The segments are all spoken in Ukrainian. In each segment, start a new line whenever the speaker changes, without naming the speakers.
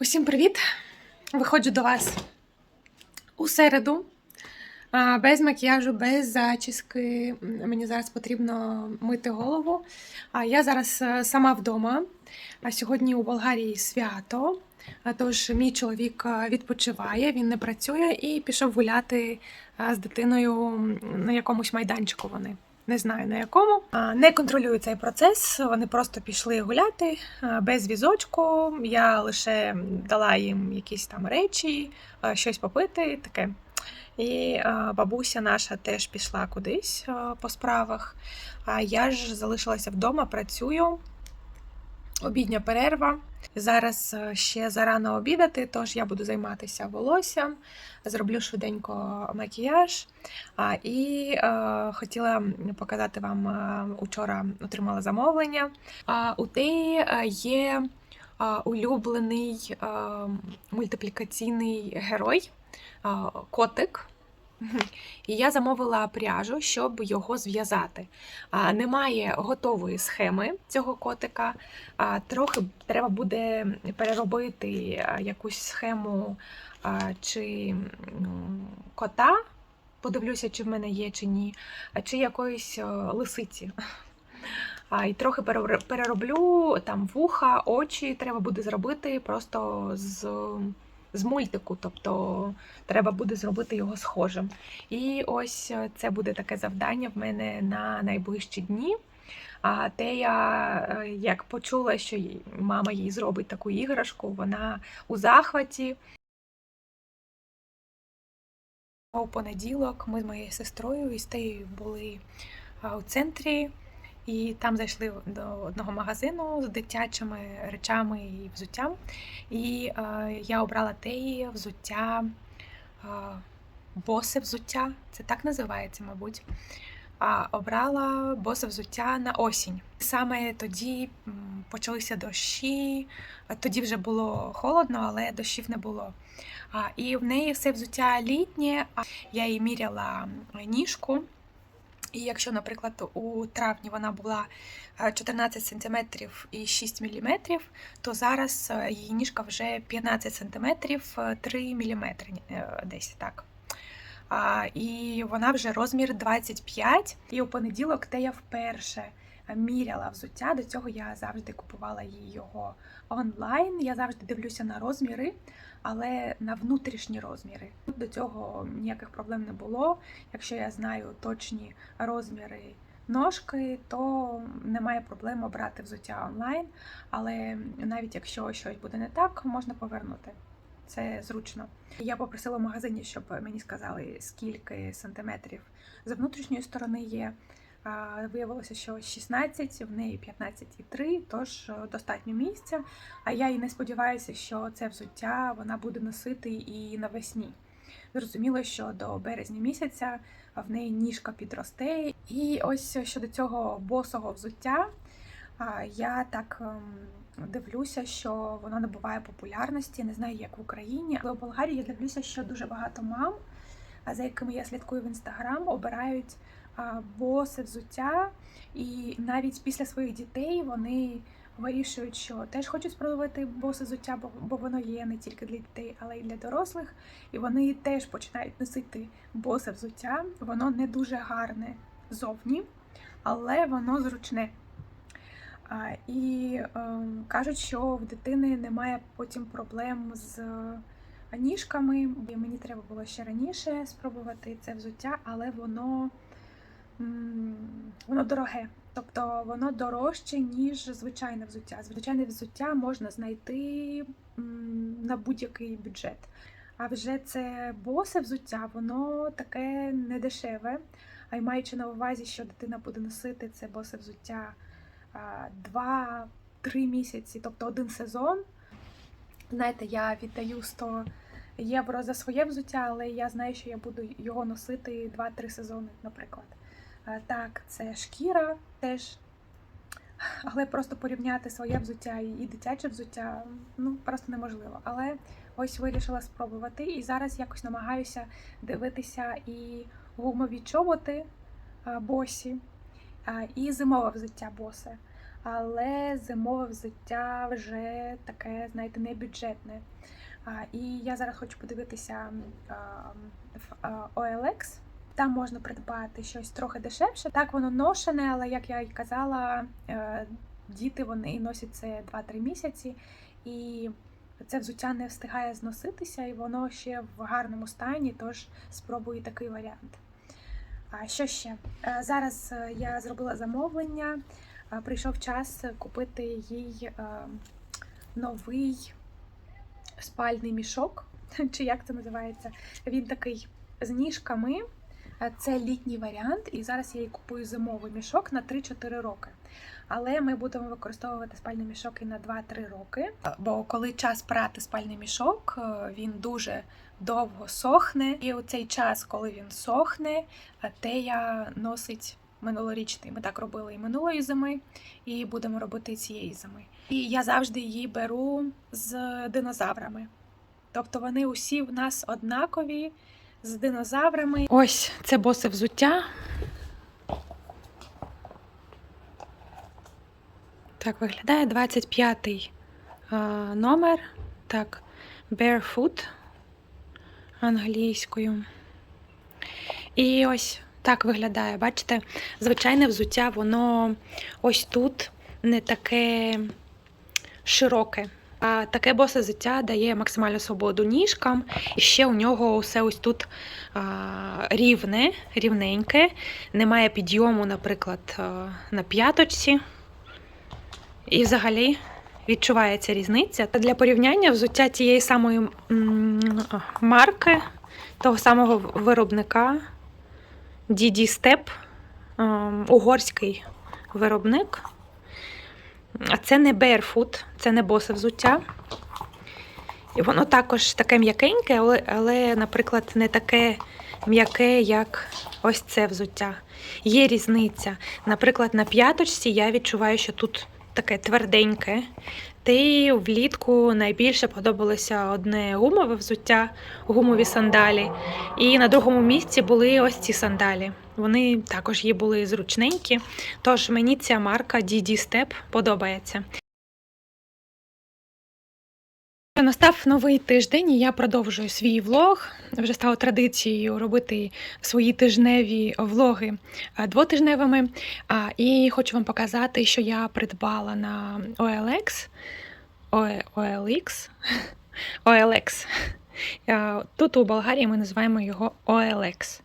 Усім привіт! Виходжу до вас у середу. Без макіяжу, без зачіски. Мені зараз потрібно мити голову. А я зараз е, сама вдома. А сьогодні у Болгарії свято. Тож мій чоловік е, відпочиває, він не працює і пішов гуляти е, з дитиною на якомусь майданчику. Вони не знаю на якому. Не контролюю цей процес. Вони просто пішли гуляти без візочку. Я лише дала їм якісь там речі, щось попити, таке. І бабуся наша теж пішла кудись по справах. А я ж залишилася вдома, працюю. Обідня перерва. Зараз е, ще зарано обідати, тож я буду займатися волоссям, зроблю швиденько макіяж. І е, хотіла показати вам е, учора отримала замовлення. У теї є улюблений мультиплікаційний герой котик. І я замовила пряжу, щоб його зв'язати. Немає готової схеми цього котика. А, Трохи треба буде переробити якусь схему чи кота. Подивлюся, чи в мене є, чи ні, чи якоїсь лисиці. А, І трохи перер- перероблю там вуха, очі треба буде зробити просто з, з мультику, тобто треба буде зробити його схожим. І ось е, це буде таке завдання в мене на найближчі дні. А Тея, е, як почула, що мама їй зробить таку іграшку, вона у захваті. У понеділок ми з моєю сестрою і з були у центрі, і там зайшли до одного магазину з дитячими речами і взуттям. І е, я обрала Теї взуття, е, босе взуття, це так називається, мабуть. А обрала босе взуття на осінь. Саме тоді почалися дощі, тоді вже було холодно, але дощів не було. І в неї все взуття літнє, а я їй міряла ніжку. І якщо, наприклад, у травні вона була е, 14 см і 6 мм, то зараз е, її ніжка вже 15 см, 3 мм десь так. І вона вже розмір 25. І у понеділок, де я вперше міряла взуття, до цього я завжди купувала їй його онлайн. Я завжди дивлюся на розміри, але на внутрішні розміри. До цього ніяких проблем не було. Якщо я знаю точні розміри ножки, то немає проблем обрати взуття онлайн. Але навіть якщо щось буде не так, можна повернути. Це зручно. Я попросила в магазині, щоб мені сказали, скільки сантиметрів з внутрішньої сторони є. Виявилося, що 16, в неї 15,3, тож е, достатньо місця. А я і не сподіваюся, що це взуття вона буде носити і навесні. Зрозуміло, що до березня місяця в неї ніжка підросте. І ось щодо цього босого взуття, я так ем, дивлюся, що воно набуває популярності. Не знаю, як в Україні, але у Болгарії я дивлюся, що дуже багато мам, за якими я слідкую в інстаграм, обирають босе взуття, і навіть після своїх дітей вони вирішують, що теж хочуть спробувати босе взуття, бо, воно є не тільки для дітей, але й для дорослих. І вони теж починають носити босе взуття. Воно не дуже гарне зовні, але воно зручне. І е, кажуть, що в дитини немає потім проблем з ніжками. І мені треба було ще раніше спробувати це взуття, але воно, воно дороге. Тобто воно дорожче, ніж звичайне взуття. Звичайне взуття можна знайти на будь-який бюджет. А вже це босе взуття, воно таке недешеве. А й маючи на увазі, що дитина буде носити це босе взуття а, два-три місяці, тобто один сезон. Знаєте, я віддаю 100 євро за своє взуття, але я знаю, що я буду його носити 2-3 сезони, наприклад. А, Так, це шкіра теж. Але просто порівняти своє взуття і дитяче взуття ну просто неможливо. Але ось вирішила спробувати. І зараз якось намагаюся дивитися і гумові чоботи босі, і зимове взуття босе. але зимове взуття вже таке, знаєте, не бюджетне. І я зараз хочу подивитися в OLX. Там можна придбати щось трохи дешевше. Так воно ношене, але як я й казала, е, діти вони носять це 2-3 місяці, і це взуття не встигає зноситися, і воно ще в гарному стані, тож спробую такий варіант. А що ще? Е, Зараз е, я зробила замовлення. Прийшов час купити їй новий спальний мішок, чи як це називається. Він такий з ніжками. Е, Це літній варіант, і зараз я їй купую зимовий мішок на 3-4 роки. Але ми будемо використовувати спальний мішок і на 2-3 роки. Бо коли час прати спальний мішок, е, він дуже довго сохне. І у цей час, коли він сохне, е, Тея носить минулорічний. Ми так робили і минулої зими, і будемо робити цієї зими. І я завжди її беру з динозаврами. Тобто вони усі в нас однакові з динозаврами. Ось це босе взуття. Так виглядає 25-й номер. Так, barefoot англійською. І ось так виглядає. Бачите, звичайне взуття, воно ось тут не таке широке. Таке босе взуття дає максимальну свободу ніжкам, і ще у нього все ось тут рівне, рівненьке, немає підйому, наприклад, на п'яточці. І взагалі відчувається різниця. Для порівняння взуття тієї самої марки, того самого виробника DD Step, ем, угорський виробник. А це не barefoot, це не босе взуття. І воно також таке м'якеньке, але, але, наприклад, не таке м'яке, як ось це взуття. Є різниця. Наприклад, на п'яточці я відчуваю, що тут таке тверденьке. Й влітку найбільше подобалося одне гумове взуття, гумові сандалі. І на другому місці були ось ці сандалі. Вони також є були зручненькі. Тож мені ця марка DD Step подобається. Настав новий тиждень, і я продовжую свій влог. Вже стало традицією робити свої тижневі влоги е, двотижневими. І хочу вам показати, що я придбала на OLX. OLX. OLX. Е, Тут у Болгарії ми називаємо його OLX.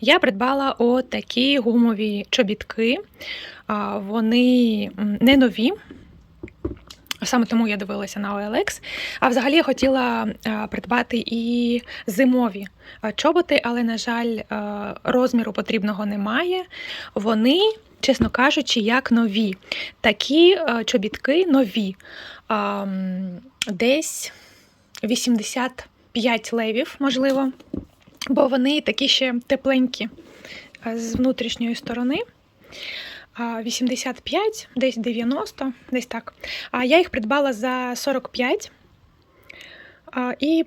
Я придбала отакі гумові чобітки. Вони не нові. Саме тому я дивилася на OLX. А взагалі я хотіла придбати і зимові чоботи, але, на жаль, розміру потрібного немає. Вони, чесно кажучи, як нові. Такі чобітки нові. Десь 85 левів, можливо, бо вони такі ще тепленькі е, з внутрішньої сторони. 85, десь 90, десь так. А я їх придбала за 45 і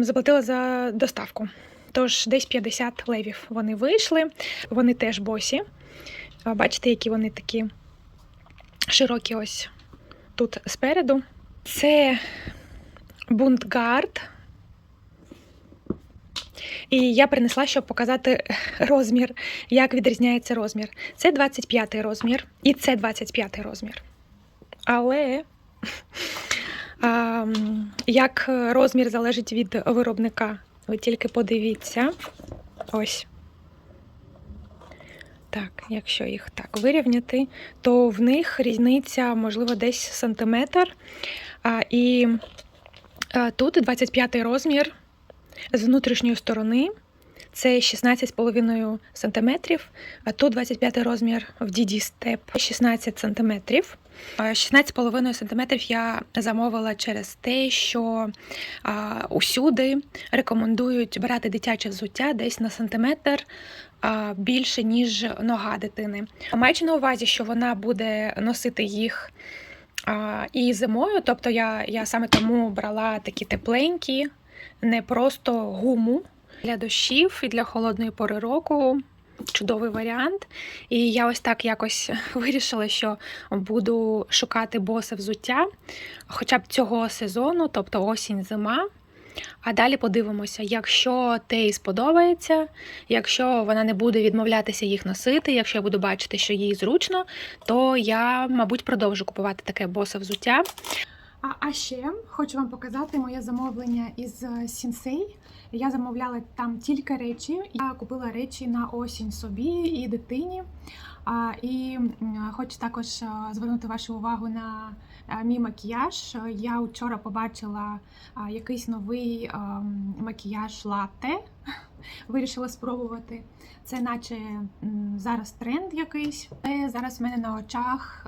заплатила за доставку. Тож десь 50 левів вони вийшли. Вони теж босі. Бачите, які вони такі широкі ось тут спереду. Це бунтгард. І я принесла, щоб показати розмір, як відрізняється розмір. Це 25 розмір і це 25 розмір. Але а, як розмір залежить від виробника, ви тільки подивіться. Ось. Так, якщо їх так вирівняти, то в них різниця, можливо, десь сантиметр. А, і а, тут 25 розмір з внутрішньої сторони. Це 16,5 см, а тут 25 розмір в DD Step 16 см. 16,5 см я замовила через те, що а, усюди рекомендують брати дитяче взуття десь на сантиметр а, більше, ніж нога дитини. Маючи на увазі, що вона буде носити їх а, і зимою, тобто я, я саме тому брала такі тепленькі, не просто гуму для дощів і для холодної пори року. чудовий варіант. І я ось так якось вирішила, що буду шукати босе взуття хоча б цього сезону, тобто осінь, зима. А далі подивимося, якщо Теї сподобається, якщо вона не буде відмовлятися їх носити, якщо я буду бачити, що їй зручно, то я, мабуть, продовжу купувати таке босе взуття. А, а ще хочу вам показати моє замовлення із е, Сінсей. Я замовляла там тільки речі. Я купила речі на осінь собі і дитині. А, і хочу також е, звернути вашу увагу на е, мій макіяж. Я вчора побачила якийсь новий макіяж латте. Вирішила спробувати. Це наче зараз тренд якийсь. Зараз в мене на очах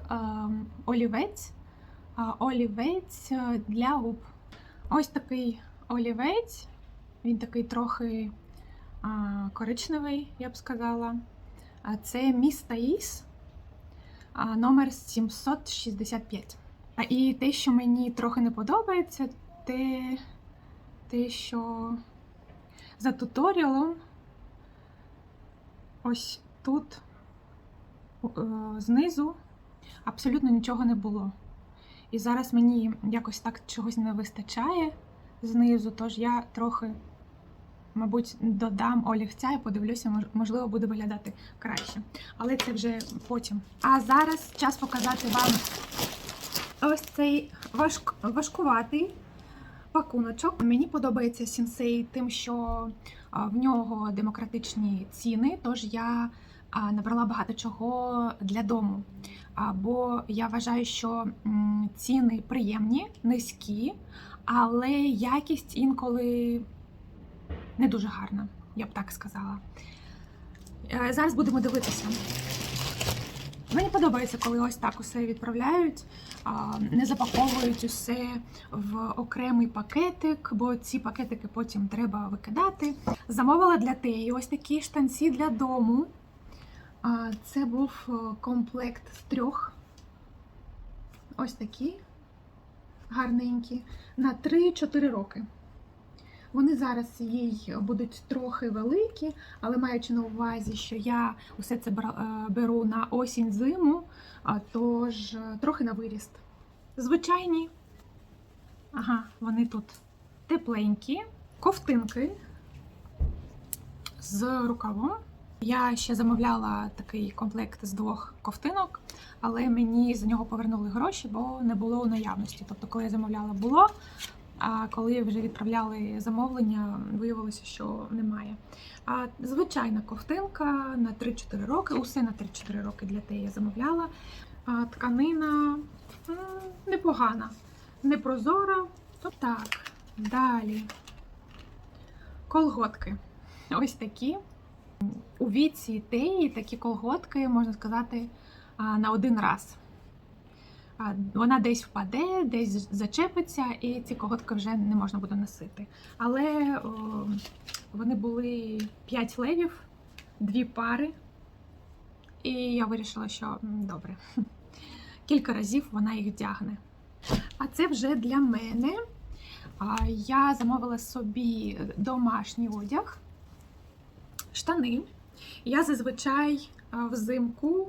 олівець. Олівець е, для губ. Ось такий олівець. Він такий трохи коричневий, я б сказала. Це Міс номер 765. А і те, що мені трохи не подобається, те, те що за туторіалом ось тут е, знизу абсолютно нічого не було. І зараз мені якось так чогось не вистачає знизу, тож я трохи, мабуть, додам олівця і подивлюся, можливо, буде виглядати краще. Але це вже потім. А зараз час показати вам ось цей важк... важкуватий пакуночок. Мені подобається сінсей тим, що в нього демократичні ціни, тож я набрала багато чого для дому. Бо я вважаю, що ціни приємні, низькі, але якість інколи не дуже гарна, я б так сказала. Е, Зараз будемо дивитися. Мені подобається, коли ось так усе відправляють, не запаковують усе в окремий пакетик, бо ці пакетики потім треба викидати. Замовила для Теї ось такі штанці для дому. Це був е, комплект з трьох. Ось такі гарненькі на 3-4 роки. Вони зараз їй будуть трохи великі, але маючи на увазі, що я усе це е, беру на осінь-зиму, тож е, трохи на виріст. Звичайні, ага, вони тут тепленькі, ковтинки з рукавом. Я ще замовляла такий комплект з двох ковтинок, але мені за нього повернули гроші, бо не було у наявності. Тобто, коли я замовляла, було. А коли вже відправляли замовлення, виявилося, що немає. А звичайна ковтинка на 3-4 роки, усе на 3-4 роки для те я замовляла. А тканина непогана, не прозора. То так, далі. Колготки. Ось такі. У віці теї такі колготки, можна сказати, на один раз. Вона десь впаде, десь зачепиться, і ці колготки вже не можна буде носити. Але о, вони були 5 левів, дві пари, і я вирішила, що добре, кілька разів вона їх вдягне. А це вже для мене. Я замовила собі домашній одяг, штани. Я зазвичай взимку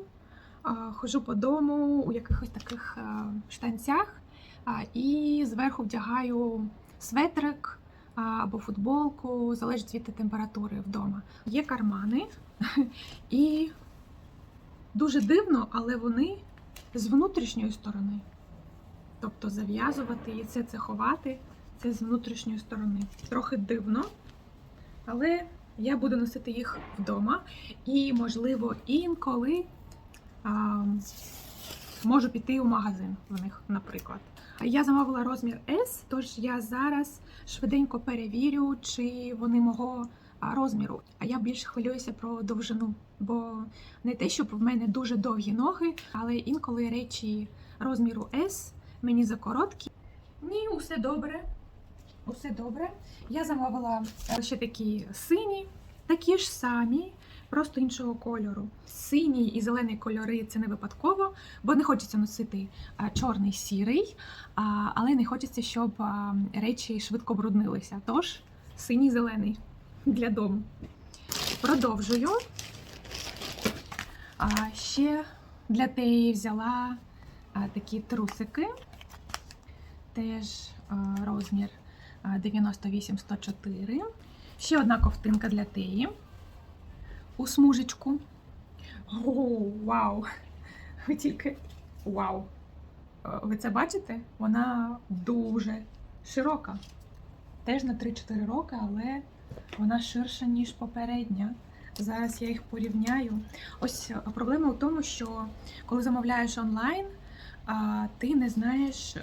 а, ходжу по дому у якихось таких штанцях і зверху вдягаю светрик або футболку, залежить від температури вдома. Є кармани, і дуже дивно, але вони з внутрішньої сторони. Тобто зав'язувати і все це ховати це з внутрішньої сторони. Трохи дивно, але я буду носити їх вдома. І, можливо, інколи а, можу піти у магазин в них, наприклад. Я замовила розмір S, тож я зараз швиденько перевірю, чи вони мого розміру. А я більше хвилююся про довжину, бо не те, щоб в мене дуже довгі ноги, але інколи речі розміру S мені закороткі. Ні, усе добре. Усе добре. Я замовила е, ще такі сині, такі ж самі, просто іншого кольору. Синій і зелений кольори це не випадково, бо не хочеться носити е, чорний сірий, але не хочеться, щоб речі швидко бруднилися. Тож синій зелений для дому. Продовжую. А ще для теї взяла такі трусики. Теж розмір 98-104. Ще одна ковтинка для теї. У смужечку. О, вау! Ви тільки вау! Е, Ви це бачите? Вона дуже широка. Теж на 3-4 роки, але вона ширша, ніж попередня. Зараз я їх порівняю. Ось е, проблема в тому, що коли замовляєш онлайн, ти не знаєш, е,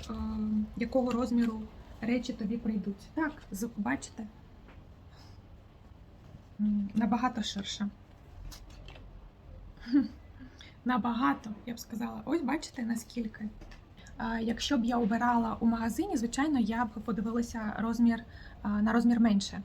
якого розміру речі тобі прийдуть. Так, бачите? Набагато ширша. Хм, Набагато, я б сказала. Ось бачите, наскільки. Якщо б я обирала у магазині, звичайно, я б подивилася розмір на розмір менше.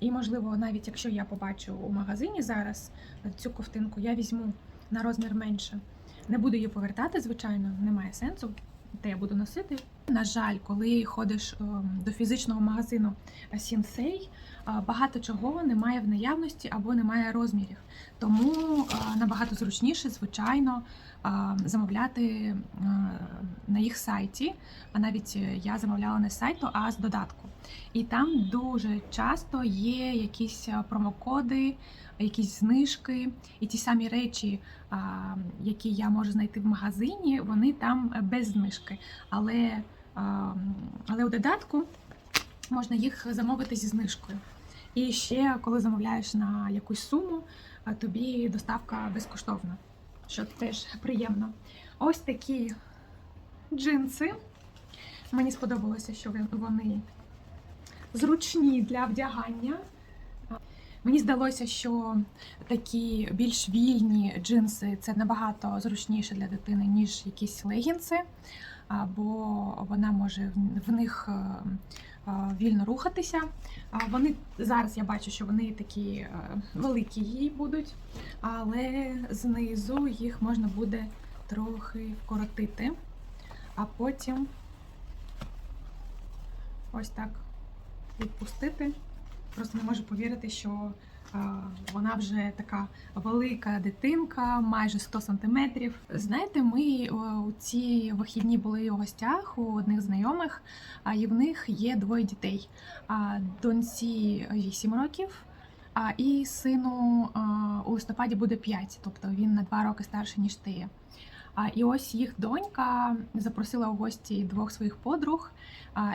І, можливо, навіть якщо я побачу у магазині зараз цю ковтинку, я візьму на розмір менше. Не буду її повертати, звичайно, немає сенсу, де я буду носити. На жаль, коли ходиш ем, до фізичного магазину Сінсей, багато чого немає в наявності або немає розмірів. Тому е, набагато зручніше, звичайно, е, замовляти е, на їх сайті. А навіть я замовляла не з сайту, а з додатку. І там дуже часто є якісь е, промокоди, якісь знижки, і ті самі речі, які я можу знайти в магазині, вони там е, без знижки. Але, але у додатку можна їх замовити зі знижкою. І ще, коли замовляєш на якусь суму, тобі доставка безкоштовна, що теж приємно. Ось такі джинси. Мені сподобалося, що вони зручні для вдягання. Мені здалося, що такі більш вільні джинси це набагато зручніше для дитини, ніж якісь легінси, а, бо вона може в- них е, е, вільно рухатися. Вони зараз я бачу, що вони такі е, великі їй будуть, але знизу їх можна буде трохи вкоротити, а потім ось так відпустити. Просто не можу повірити, що вона вже така велика дитинка, майже 100 сантиметрів. Знаєте, ми у ці вихідні були у гостях у одних знайомих, і в них є двоє дітей. А доньці 8 років. А і сину у листопаді буде 5, тобто він на 2 роки старший, ніж ти. А і ось їх донька запросила у гості двох своїх подруг.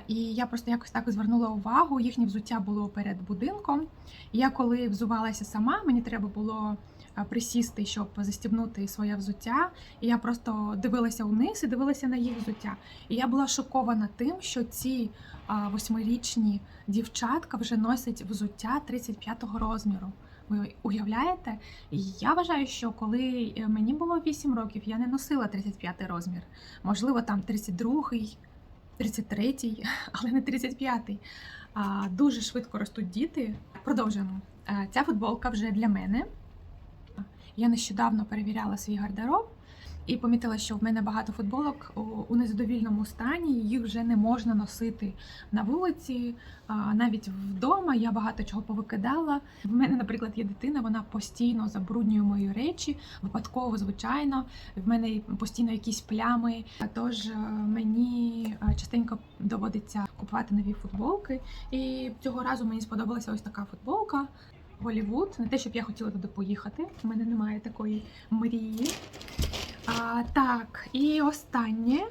І я просто якось так звернула увагу. Їхнє взуття було перед будинком. І я коли взувалася сама, мені треба було присісти, щоб застібнути своє взуття. І я просто дивилася вниз і дивилася на їх взуття. І я була шокована тим, що ці восьмирічні дівчатка вже носять взуття 35-го розміру. Ви уявляєте? Я вважаю, що коли е, мені було 8 років, я не носила 35 розмір. Можливо, там 32-й, 33-й, але не 35-й. А, Дуже швидко ростуть діти. Продовжуємо. Е, Ця футболка вже для мене. Я нещодавно перевіряла свій гардероб і помітила, що в мене багато футболок у- незадовільному стані. Їх вже не можна носити на вулиці, навіть вдома. Я багато чого повикидала. В мене, наприклад, є дитина, вона постійно забруднює мої речі, випадково, звичайно. В мене постійно якісь плями. Тож е, мені е, частенько доводиться купувати нові футболки. І цього разу мені сподобалася ось така футболка. Голівуд, не те, щоб я хотіла туди поїхати. У мене немає такої мрії. А, так, і останнє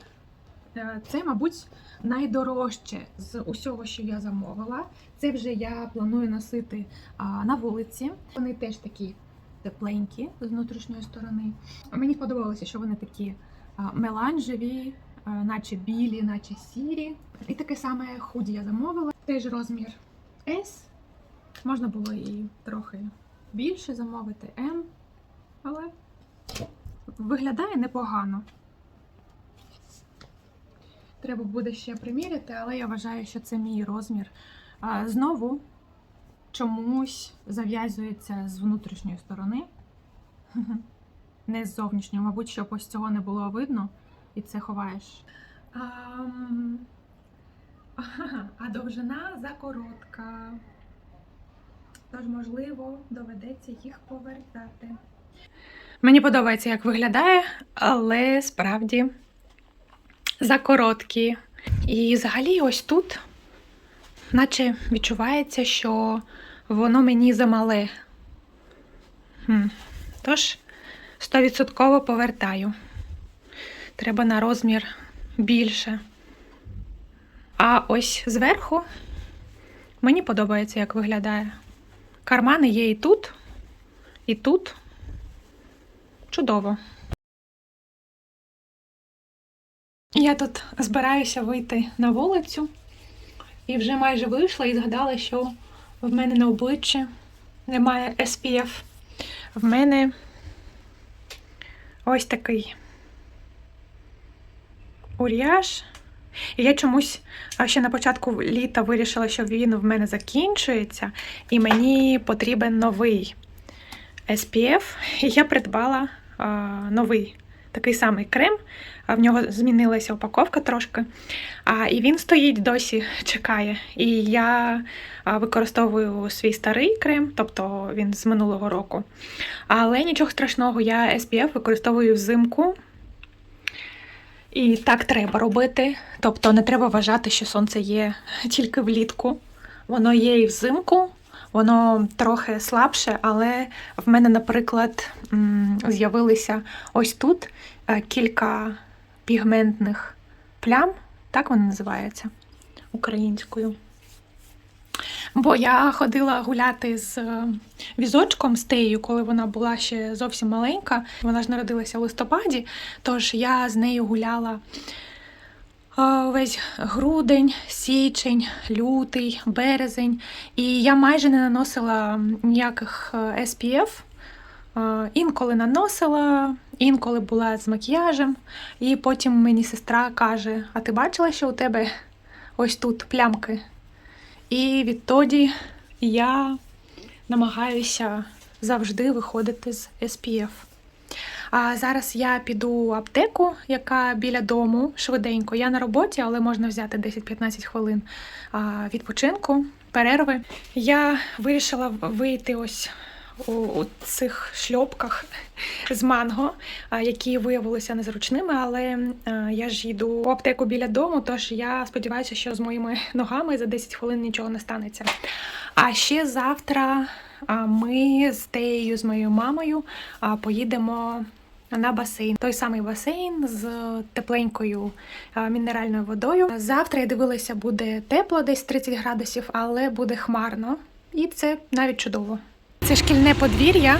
Е, це, мабуть, найдорожче з усього, що я замовила. Це вже я планую носити а, на вулиці. Вони теж такі тепленькі з внутрішньої сторони. Мені подобалося, що вони такі а, меланжеві, а, наче білі, наче сірі. І таке саме худі я замовила. Теж розмір S. Можна було і трохи більше замовити M, але виглядає непогано. Треба буде ще приміряти, але я вважаю, що це мій розмір. А, знову чомусь зав'язується з внутрішньої сторони, не з зовнішньої. Мабуть, щоб ось цього не було видно, і це ховаєш. Ам, А довжина закоротка. Тож, можливо, доведеться їх повертати. Мені подобається, як виглядає, але справді закороткі. І взагалі, ось тут, наче відчувається, що воно мені замале. Хм. Тож, 100% повертаю. Треба на розмір більше. А ось зверху мені подобається, як виглядає. Кармани є і тут, і тут. Чудово. Я тут збираюся вийти на вулицю і вже майже вийшла і згадала, що в мене на обличчі немає SPF. В мене ось такий уріаж. І я чомусь ще на початку літа вирішила, що він в мене закінчується, і мені потрібен новий SPF. І я придбала новий такий самий крем. В нього змінилася упаковка трошки. А, і він стоїть досі, чекає. І я використовую свій старий крем, тобто він з минулого року. Але нічого страшного, я SPF використовую взимку. І так треба робити. Тобто не треба вважати, що сонце є тільки влітку. Воно є і взимку, воно трохи слабше, але в мене, наприклад, з'явилися ось тут е, кілька пігментних плям, так вони називаються українською. Бо я ходила гуляти з е, візочком з Теєю, коли вона була ще зовсім маленька. Вона ж народилася в листопаді, тож я з нею гуляла весь грудень, січень, лютий, березень. І я майже не наносила ніяких е, SPF. Інколи наносила, інколи була з макіяжем. І потім мені сестра каже: А ти бачила, що у тебе ось тут плямки? І відтоді я намагаюся завжди виходити з SPF. А зараз я піду в аптеку, яка біля дому, швиденько. Я на роботі, але можна взяти 10-15 хвилин відпочинку, перерви. Я вирішила вийти ось у, цих шльопках з манго, які виявилися незручними, але я ж їду в аптеку біля дому, тож я сподіваюся, що з моїми ногами за 10 хвилин нічого не станеться. А ще завтра а, ми з Теєю, з моєю мамою поїдемо. На басейн, той самий басейн з тепленькою мінеральною водою. Завтра я дивилася, буде тепло, десь 30 градусів, але буде хмарно, і це навіть чудово. Це шкільне подвір'я,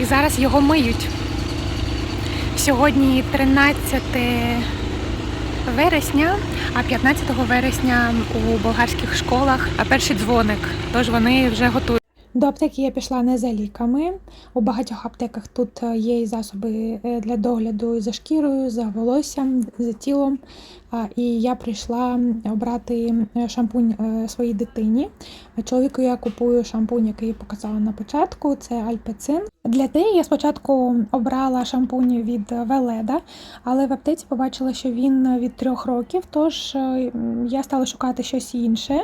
і зараз його миють. Сьогодні 13 вересня, а 15 вересня у болгарських школах перший дзвоник, тож вони вже готують. До аптеки я пішла не за ліками. У багатьох аптеках тут е, є і засоби е, для догляду за шкірою, за волоссям, за тілом. І я прийшла обрати е, шампунь своїй дитині. Чоловіку я купую шампунь, який я показала на початку. Це Альпецин. Для теї я спочатку обрала шампунь від Веледа, але в аптеці побачила, що він від трьох років, тож я стала шукати щось інше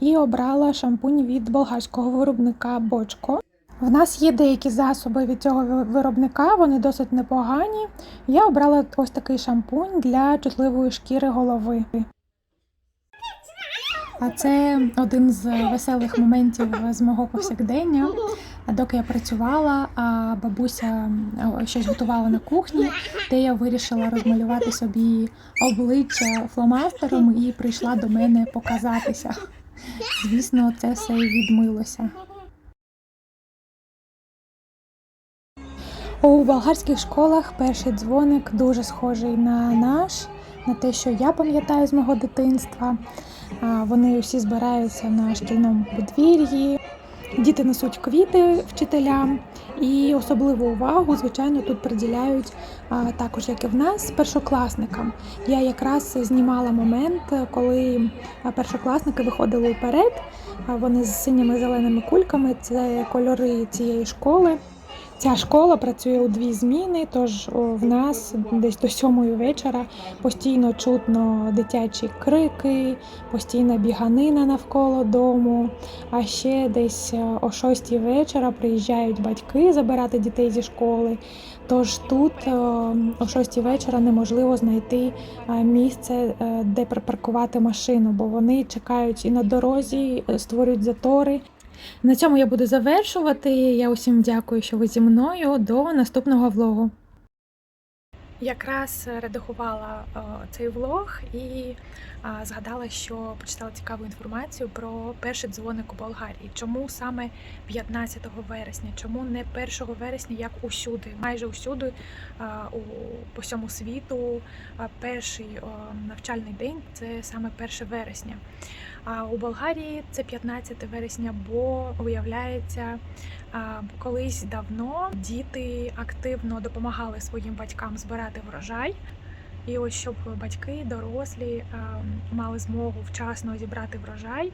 і обрала шампунь від болгарського виробника Бочко. В нас є деякі засоби від цього виробника, вони досить непогані. Я обрала ось такий шампунь для чутливої шкіри голови. А це один з веселих моментів з мого повсякдення. Доки я працювала, а бабуся щось готувала на кухні, де я вирішила розмалювати собі обличчя фломастером і прийшла до мене показатися. Звісно, це все відмилося. У болгарських школах перший дзвоник дуже схожий на наш, на те, що я пам'ятаю з мого дитинства. Вони всі збираються на шкільному подвір'ї, діти несуть квіти вчителям, і особливу увагу, звичайно, тут приділяють також, як і в нас, першокласникам. Я якраз знімала момент, коли першокласники виходили вперед. Вони з синіми зеленими кульками, це кольори цієї школи. Ця школа працює у дві зміни, тож в нас десь до сьомої вечора постійно чутно дитячі крики, постійна біганина навколо дому. А ще десь е, о шостій вечора приїжджають батьки забирати дітей зі школи. Тож тут е, о шостій вечора неможливо знайти е, місце, де припаркувати машину, бо вони чекають і на дорозі, створюють затори. На цьому я буду завершувати. Я усім дякую, що ви зі мною. До наступного влогу. Якраз редагувала е, цей влог і е, згадала, що прочитала цікаву інформацію про перший дзвоник у Болгарії. Чому саме 15 вересня? Чому не 1 вересня, як усюди? Майже усюди е, у по всьому світу перший е, навчальний день це саме 1 вересня. А у Болгарії це 15 вересня, бо виявляється, колись давно діти активно допомагали своїм батькам збирати врожай. І ось щоб батьки, дорослі мали змогу вчасно зібрати врожай,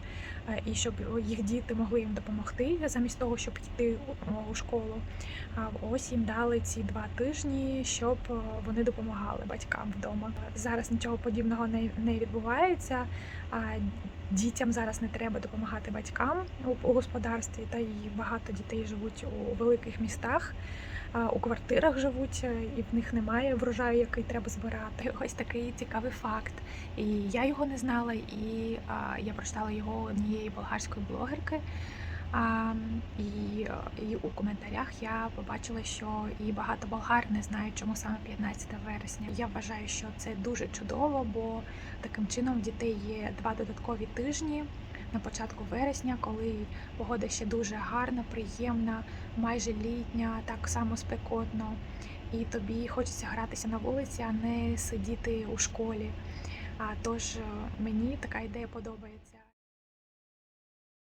і щоб їх діти могли їм допомогти замість того, щоб йти у- у школу. Ось їм дали ці два тижні, щоб вони допомагали батькам вдома. Зараз нічого подібного не, відбувається. А дітям зараз не треба допомагати батькам у, господарстві, та й багато дітей живуть у великих містах, у квартирах живуть, е, і в них немає врожаю, який треба збирати. Ось такий цікавий факт. І я його не знала, і я прочитала його у однієї болгарської блогерки. А, і, е, і у коментарях я побачила, що і багато болгар не знають, чому саме 15 вересня. Я вважаю, що це дуже чудово, бо таким чином в дітей є два додаткові тижні на початку вересня, коли погода ще дуже гарна, приємна, майже літня, так само спекотно. І тобі хочеться гратися на вулиці, а не сидіти у школі. А тож е, мені така ідея подобається.